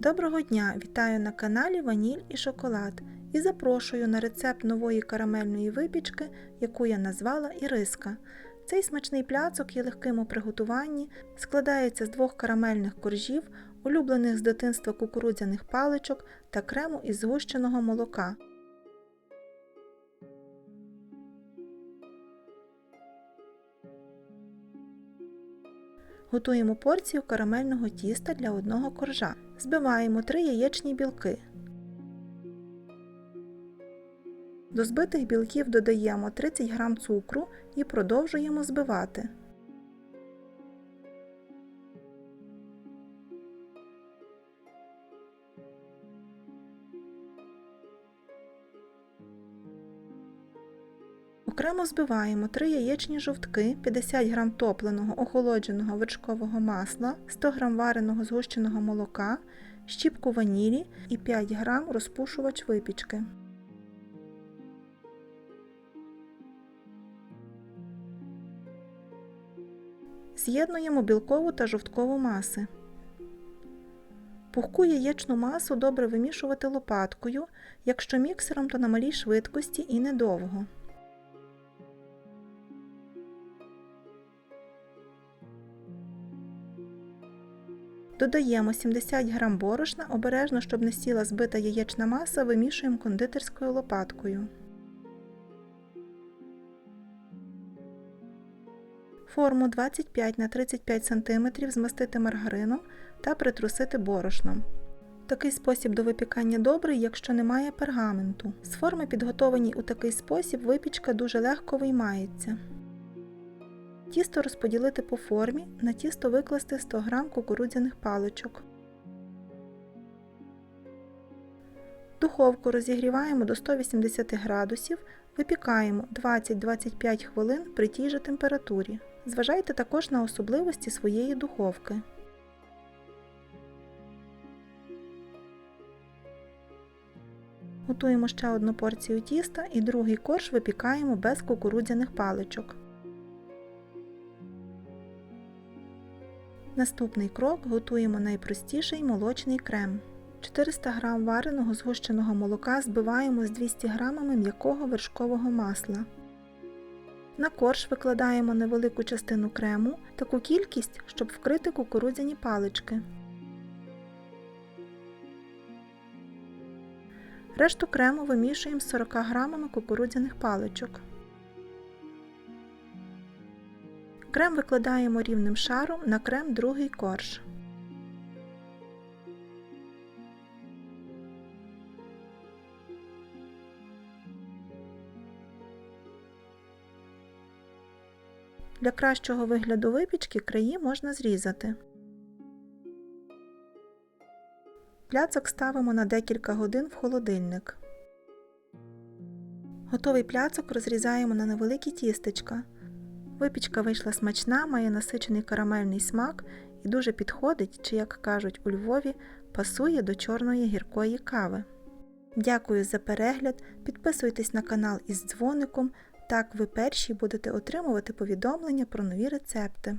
Доброго дня! Вітаю на каналі Ваніль і Шоколад і запрошую на рецепт нової карамельної випічки, яку я назвала Іриска. Цей смачний пляцок є легким у приготуванні, складається з двох карамельних коржів, улюблених з дитинства кукурудзяних паличок та крему із згущеного молока. Готуємо порцію карамельного тіста для одного коржа. Збиваємо 3 яєчні білки. До збитих білків додаємо 30 г цукру і продовжуємо збивати. Окремо збиваємо 3 яєчні жовтки, 50 г топленого охолодженого вершкового масла, 100 г вареного згущеного молока, щіпку ванілі і 5 г розпушувач випічки. З'єднуємо білкову та жовткову маси. Пухку яєчну масу добре вимішувати лопаткою, якщо міксером, то на малій швидкості і недовго. Додаємо 70 г борошна, обережно, щоб не сіла збита яєчна маса, вимішуємо кондитерською лопаткою. Форму 25 на 35 см змастити маргарином та притрусити борошном. Такий спосіб до випікання добрий, якщо немає пергаменту. З форми, підготованій у такий спосіб, випічка дуже легко виймається. Тісто розподілити по формі, на тісто викласти 100 г кукурудзяних паличок. Духовку розігріваємо до 180 градусів, випікаємо 20-25 хвилин при тій же температурі. Зважайте також на особливості своєї духовки. Готуємо ще одну порцію тіста і другий корж випікаємо без кукурудзяних паличок. Наступний крок готуємо найпростіший молочний крем. 400 г вареного згущеного молока збиваємо з 200 г м'якого вершкового масла. На корж викладаємо невелику частину крему, таку кількість, щоб вкрити кукурудзяні палички. Решту крему вимішуємо з 40 г кукурудзяних паличок. Крем викладаємо рівним шаром на крем другий корж. Для кращого вигляду випічки краї можна зрізати. Пляцок ставимо на декілька годин в холодильник. Готовий пляцок розрізаємо на невеликі тістечка. Випічка вийшла смачна, має насичений карамельний смак і дуже підходить, чи, як кажуть у Львові, пасує до чорної гіркої кави. Дякую за перегляд, підписуйтесь на канал із дзвоником, так ви перші будете отримувати повідомлення про нові рецепти.